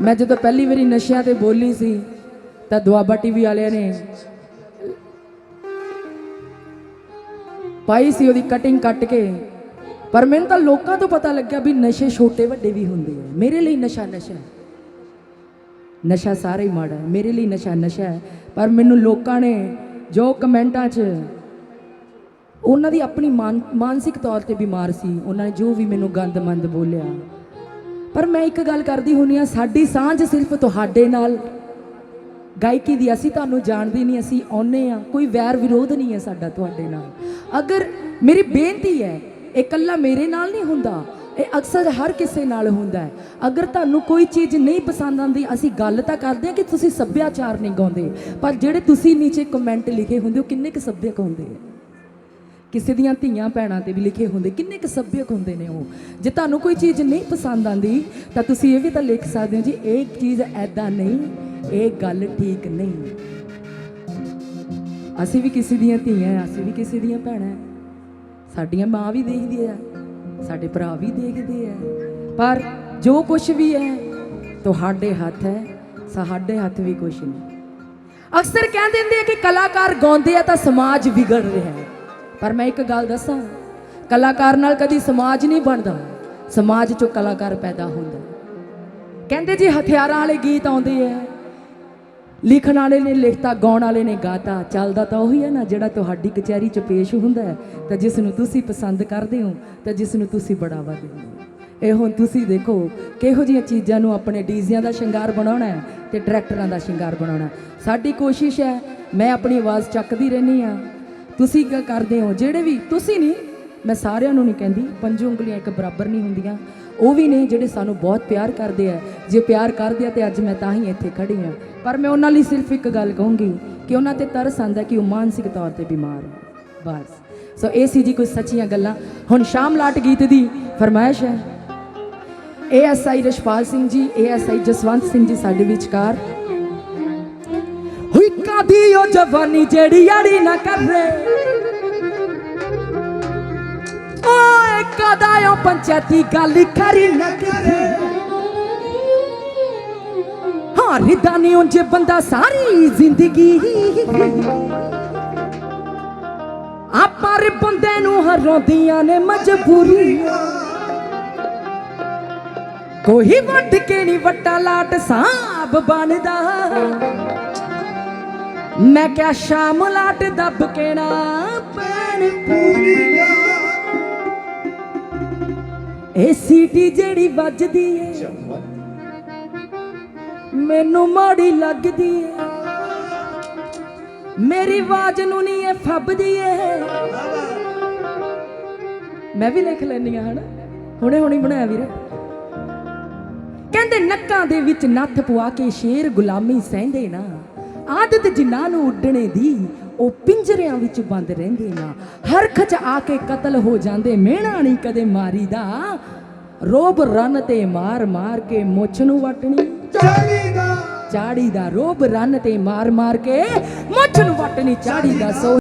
ਮੈਂ ਜਦੋਂ ਪਹਿਲੀ ਵਾਰੀ ਨਸ਼ਿਆਂ ਤੇ ਬੋਲੀ ਸੀ, ਤਾਂ ਦੁਆਬਾ ਟੀਵੀ ਵਾਲਿਆਂ ਨੇ ਪਾਈ ਸੀ ਉਹਦੀ ਕਟਿੰਗ ਕੱਟ ਕੇ। ਪਰ ਮੈਨੂੰ ਤਾਂ ਲੋਕਾਂ ਤੋਂ ਪਤਾ ਲੱਗਿਆ ਵੀ ਨਸ਼ੇ ਛੋਟੇ ਵੱਡੇ ਵੀ ਹੁੰਦੇ ਆ। ਮੇਰੇ ਲਈ ਨਸ਼ਾ ਨਸ਼ਾ ਨਸ਼ਾ ਸਾਰਾ ਹੀ ਮਾੜਾ ਹੈ। ਮੇਰੇ ਲਈ ਨਸ਼ਾ ਨਸ਼ਾ ਹੈ। ਪਰ ਮੈਨੂੰ ਲੋਕਾਂ ਨੇ ਜੋ ਕਮੈਂਟਾਂ 'ਚ ਉਹਨਾਂ ਦੀ ਆਪਣੀ ਮਾਨ- ਮਾਨਸਿਕ ਤੌਰ ਤੇ ਬਿਮਾਰ ਸੀ, ਉਹਨਾਂ ਨੇ ਜੋ ਵੀ ਮੈਨੂੰ ਗੰਦ ਮੰਦ ਬੋਲਿਆ ਪਰ ਮੈਂ ਇੱਕ ਗੱਲ ਕਰਦੀ ਹੁੰਨੀ ਆ, ਸਾਡੀ ਸਾਂਝ ਸਿਰਫ ਤੁਹਾਡੇ ਨਾਲ। ਗਾਇਕੀ ਦੀ ਅਸੀਂ ਤੁਹਾਨੂੰ ਜਾਣਦੇ ਨਹੀਂ, ਅਸੀਂ ਆਉਨੇ ਆ ਕੋਈ ਵੈਰ ਵਿਰੋਧ ਨਹੀਂ ਹੈ ਸਾਡਾ ਤੁਹਾਡੇ ਨਾਲ। ਅਗਰ ਮੇਰੀ ਬੇਨਤੀ ਹੈ, ਇਹ ਇਕੱਲਾ ਮੇਰੇ ਨਾਲ ਨਹੀਂ ਹੁੰਦਾ, ਇਹ ਅਕਸਰ ਹਰ ਕਿਸੇ ਨਾਲ ਹੁੰਦਾ ਹੈ। ਅਗਰ ਤੁਹਾਨੂੰ ਕੋਈ ਚੀਜ਼ ਨਹੀਂ ਪਸੰਦ ਆਉਂਦੀ, ਅਸੀਂ ਗੱਲ ਤਾਂ ਕਰਦੇ ਹਾਂ ਕਿ ਤੁਸੀਂ ਸੱਭਿਆਚਾਰ ਨਹੀਂ ਗਾਉਂਦੇ। ਪਰ ਜਿਹੜੇ ਤੁਸੀਂ ਨੀਚੇ ਕਮੈਂਟ ਲਿਖੇ ਹੁੰਦੇ ਹੋ, ਕਿੰਨੇ ਕੁ ਸੱਭਿਅਕ ਹੁੰਦੇ ਆ। ਕਿਸੇ ਦੀਆਂ ਧੀਆਂ ਭੈਣਾਂ ਤੇ ਵੀ ਲਿਖੇ ਹੁੰਦੇ, ਕਿੰਨੇ ਕੁ ਸੱਭਿਅਕ ਹੁੰਦੇ ਨੇ ਉਹ। ਜੇ ਤੁਹਾਨੂੰ ਕੋਈ ਚੀਜ਼ ਨਹੀਂ ਪਸੰਦ ਆਂਦੀ, ਤਾਂ ਤੁਸੀਂ ਇਹ ਵੀ ਤਾਂ ਲਿਖ ਸਕਦੇ ਹੋ ਜੀ, ਇਹ ਚੀਜ਼ ਐਦਾਂ ਨਹੀਂ, ਇਹ ਗੱਲ ਠੀਕ ਨਹੀਂ। ਅਸੀਂ ਵੀ ਕਿਸੇ ਦੀਆਂ ਧੀਆਂ ਅਸੀਂ ਵੀ ਕਿਸੇ ਦੀਆਂ ਭੈਣਾਂ ਸਾਡੀਆਂ ਮਾਂ ਵੀ ਦੇਖਦੀ ਆ, ਸਾਡੇ ਭਰਾ ਵੀ ਦੇਖਦੇ ਆ। ਪਰ ਜੋ ਕੁਝ ਵੀ ਹੈ, ਤੁਹਾਡੇ ਹੱਥ ਹੈ, ਸਾਡੇ ਹੱਥ ਵੀ ਕੁਝ ਨਹੀਂ। ਅਕਸਰ ਕਹਿੰਦੇ ਹੁੰਦੇ ਆ ਕਿ ਕਲਾਕਾਰ ਗਾਉਂਦੇ ਆ ਤਾਂ ਸਮਾਜ ਵਿਗੜ ਰਿਹਾ ਹੈ। ਪਰ ਮੈਂ ਇੱਕ ਗੱਲ ਦੱਸਾਂ, ਕਲਾਕਾਰ ਨਾਲ ਕਦੀ ਸਮਾਜ ਨਹੀਂ ਬਣਦਾ, ਸਮਾਜ ਚੋਂ ਕਲਾਕਾਰ ਪੈਦਾ ਹੁੰਦਾ। ਕਹਿੰਦੇ ਜੀ ਹਥਿਆਰਾਂ ਵਾਲੇ ਗੀਤ ਆਉਂਦੇ ਆ, ਲਿਖਣ ਵਾਲੇ ਨੇ ਲਿਖਤਾ, ਗਾਉਣ ਵਾਲੇ ਨੇ ਗਾਤਾ, ਚੱਲਦਾ ਤਾਂ ਉਹੀ ਹੈ ਨਾ, ਜਿਹੜਾ ਤੁਹਾਡੀ ਕਚਹਿਰੀ 'ਚ ਪੇਸ਼ ਹੁੰਦਾ ਹੈ, ਤਾਂ ਜਿਸ ਨੂੰ ਤੁਸੀਂ ਪਸੰਦ ਕਰਦੇ ਹੋ, ਤਾਂ ਜਿਸ ਨੂੰ ਤੁਸੀਂ ਬੜਾਵਾ ਦਿੰਦੇ ਹੋ। ਇਹ ਹੁਣ ਤੁਸੀਂ ਦੇਖੋ, ਕਿਹੋ ਜਿਹੀਆਂ ਚੀਜ਼ਾਂ ਨੂੰ ਆਪਣੇ ਡੀਜ਼ਿਆਂ ਦਾ ਸ਼ਿੰਗਾਰ ਬਣਾਉਣਾ ਹੈ ਤੇ ਟਰੈਕਟਰਾਂ ਦਾ ਸ਼ਿੰਗਾਰ ਬਣਾਉਣਾ ਸਾਡੀ ਕੋਸ਼ਿਸ਼ ਹੈ, ਮੈਂ ਆਪਣੀ ਆਵਾਜ਼ ਚੱਕਦੀ ਰਹਿੰਦੀ ਆ ਤੁਸੀਂ ਕੀ ਕਰਦੇ ਹੋ? ਜਿਹੜੇ ਵੀ ਤੁਸੀਂ ਨਹੀਂ, ਮੈਂ ਸਾਰਿਆਂ ਨੂੰ ਨਹੀਂ ਕਹਿੰਦੀ, ਪੰਜੋ ਉਂਗਲੀਆਂ ਇੱਕ ਬਰਾਬਰ ਨਹੀਂ ਹੁੰਦੀਆਂ। ਉਹ ਵੀ ਨੇ ਜਿਹੜੇ ਸਾਨੂੰ ਬਹੁਤ ਪਿਆਰ ਕਰਦੇ ਆ। ਜੇ ਪਿਆਰ ਕਰਦੇ ਆ ਤੇ ਅੱਜ ਮੈਂ ਤਾਂ ਹੀ ਇੱਥੇ ਖੜੀ ਆ ਪਰ ਮੈਂ ਉਹਨਾਂ ਲਈ ਸਿਰਫ ਇੱਕ ਗੱਲ ਕਹੂੰਗੀ ਕਿ ਉਹਨਾਂ ਤੇ ਤਰਸ ਆਂਦਾ ਕਿ ਉਹ ਮਾਨਸਿਕ ਤੌਰ ਤੇ ਬਿਮਾਰ ਬਸ। ਸੋ ਇਹ ਸੀ ਜੀ ਕੁਝ ਸੱਚੀਆਂ ਗੱਲਾਂ। ਹੁਣ ਸ਼ਾਮ ਲਾਟ ਗੀਤ ਦੀ ਫਰਮਾਇਸ਼ ਹੈ। ਏਐਸਆਈ ਰਸ਼ਪਾਲ ਸਿੰਘ ਜੀ ਏਐਸਆਈ ਜਸਵੰਤ ਸਿੰਘ ਜੀ ਸਾਡੇ ਵਿਚਕਾਰ। ਹੁਈ ਉਹ ਜਵਾਨੀ ਜਿਹੜੀ ਯਾਰੀ ਨਾ ਕਰੇ। ਓਏ ਕਦਾ ਪੰਚਾਇਤੀ ਗੱਲ ਕਰੀ ਨਾ ਕਰੇ। ਹਾਂ ਰਿਦਾ ਉਂਝ ਬੰਦਾ ਸਾਰੀ ਜ਼ਿੰਦਗੀ ਆਪਾਂ ਰੇ ਬੰਦੇ ਨੂੰ ਹਰਾਉਂਦੀਆਂ ਨੇ ਮਜਬੂਰੀ ਕੋਈ ਵੱਢ ਕੇ ਨਹੀਂ ਵੱਟਾ ਲਾਟ ਸਾਬ ਬਣਦਾ। ਮੈਂ ਕਿਹਾ ਸ਼ਾਮ ਲਾਟ ਦੱਬ ਕੇ ਪੈਣ ਪੂਰੀਆਂ ਇਹ ਸੀਟੀ ਜਿਹੜੀ ਵੱਜਦੀ ਏ, ਮੈਨੂੰ ਮਾੜੀ ਲੱਗਦੀ ਏ। ਮੇਰੀ ਆਵਾਜ਼ ਨੂੰ ਨਹੀਂ ਇਹ ਫੱਬਦੀ ਏ। ਮੈਂ ਵੀ ਲਿਖ ਲੈਣੀ ਆ, ਹਨਾ? ਹੁਣੇ ਹੁਣੇ ਬਣਾਇਆ ਵੀਰੇ। ਕਹਿੰਦੇ ਨੱਕਾਂ ਦੇ ਵਿੱਚ ਨੱਥ ਪਵਾ ਕੇ ਸ਼ੇਰ ਗੁਲਾਮੀ ਸਹਿੰਦੇ ਨਾ। ਆਦਤ ਜਿਨ੍ਹਾਂ ਨੂੰ ਉੱਡਣੇ ਦੀ ਉਹ ਪਿੰਜਰਿਆਂ ਵਿੱਚ ਬੰਦ ਰਹਿੰਦੇ ਨਾ। ਹਰਖ ਚ ਆ ਕੇ ਕਤਲ ਹੋ ਜਾਂਦੇ ਮਿਹਣਾ ਨਹੀਂ ਕਦੇ ਮਾਰੀਦਾ। ਰੋਬ ਰਨ ਤੇ ਮਾਰ ਮਾਰ ਕੇ ਮੁੱਛ ਨੂੰ ਵਟਣੀ। ਚਾੜੀ ਦਾ ਰੋਬ ਰਨ ਤੇ ਮਾਰ ਮਾਰ ਕੇ ਮੁੱਛ ਨੂੰ ਵਟਣੀ। ਚਾੜੀ ਦਾ ਸੋ